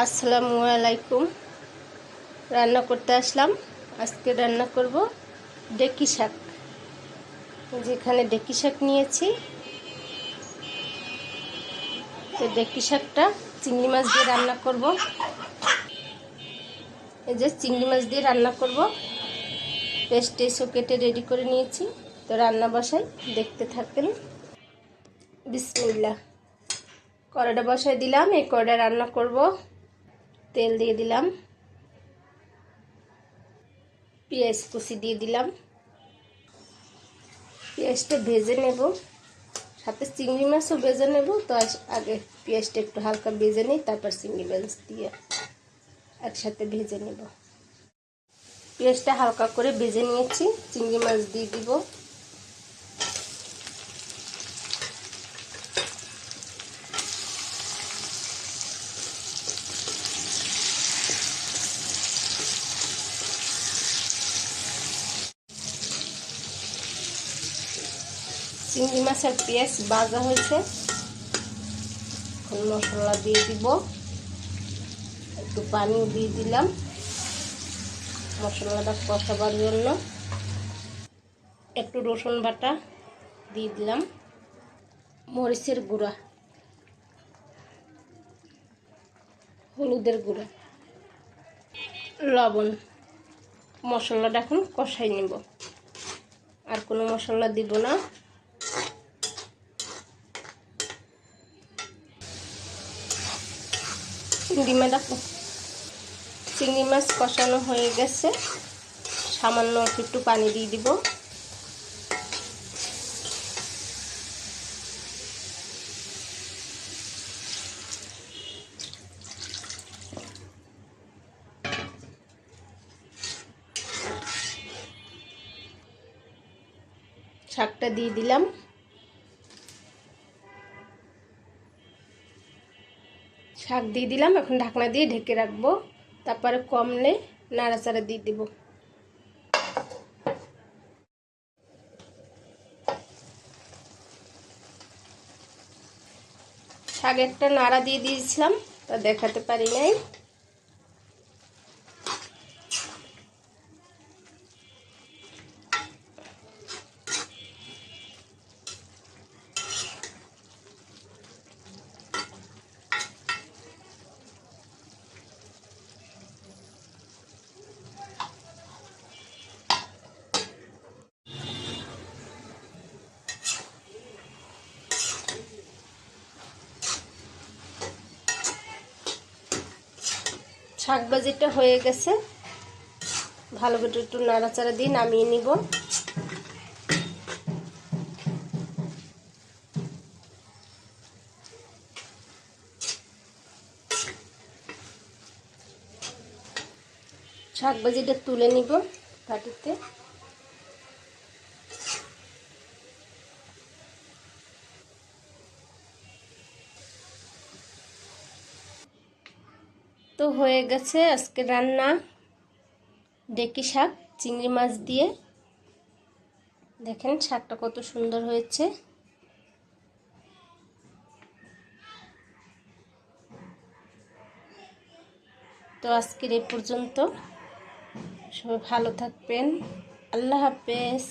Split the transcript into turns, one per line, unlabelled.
আসসালামু আলাইকুম। রান্না করতে আসলাম। আজকে রান্না করব ডেকি শাক। যেখানে ডেকি শাক নিয়েছি। তো ডেকি শাকটা চিংড়ি মাছ দিয়ে রান্না করব। এই যে চিংড়ি মাছ দিয়ে রান্না করব। পেস্ট এসো কেটে রেডি করে নিয়েছি। তো রান্না বসাই, দেখতে থাকেন। বিসমিল্লা কড়াটা বসাই দিলাম, এই কড়া রান্না করব। তেল দিয়ে দিলাম। পেঁয়াজ কুচি দিয়ে দিলাম। পেঁয়াজটা ভেজে নেব। সাথে চিংড়ি মাছও ভেজে নেব। তো আগে পেঁয়াজটা একটু হালকা ভেজে নিই, তারপর চিংড়ি মাছ দিয়ে একসাথে ভেজে নেব। পেঁয়াজটা হালকা করে ভেজে নিয়েছি। চিংড়ি মাছ দিয়ে দিব। চিংড়ি মাছের পেঁয়াজ ভাজা হয়েছে। মশলা দিয়ে দিব। একটু পানিও দিয়ে দিলাম মশলাটা কষাবার জন্য। একটু রসুন বাটা দিয়ে দিলাম। মরিচের গুঁড়া। হলুদের গুঁড়া। লবণ। মশলাটা এখন কষাই নেব। আর কোনো মশলা দিব না। চিংড়ি মাছ চিংড়ি মাছ কষানো হয়ে গেছে। সামান্য একটু পানি দিয়ে দিব। শাকটা দিয়ে দিলাম। শাক দিয়ে দিলাম, এখন ঢাকনা দিয়ে ঢেকে রাখব। তারপরে কমলে নাড়াচাড়া দিয়ে দেব। শাক একটা নাড়া দিয়ে দিয়েছিলাম, তা দেখাতে পারি নাই। শাক ভাজিটা হয়ে গেছে। ভালো করে একটু নাড়াচাড়া দিয়ে নামিয়ে নিব। শাক ভাজিটা তুলে নিব কাটিতে তো হয়ে গেছে আজকে রান্না। ডেকি শাক, চিংড়ি মাছ দিয়ে। দেখেন শাকটা কত সুন্দর হয়েছে। তো আজকের এই পর্যন্ত। সবাই ভালো থাকবেন। আল্লাহ হাফেজ।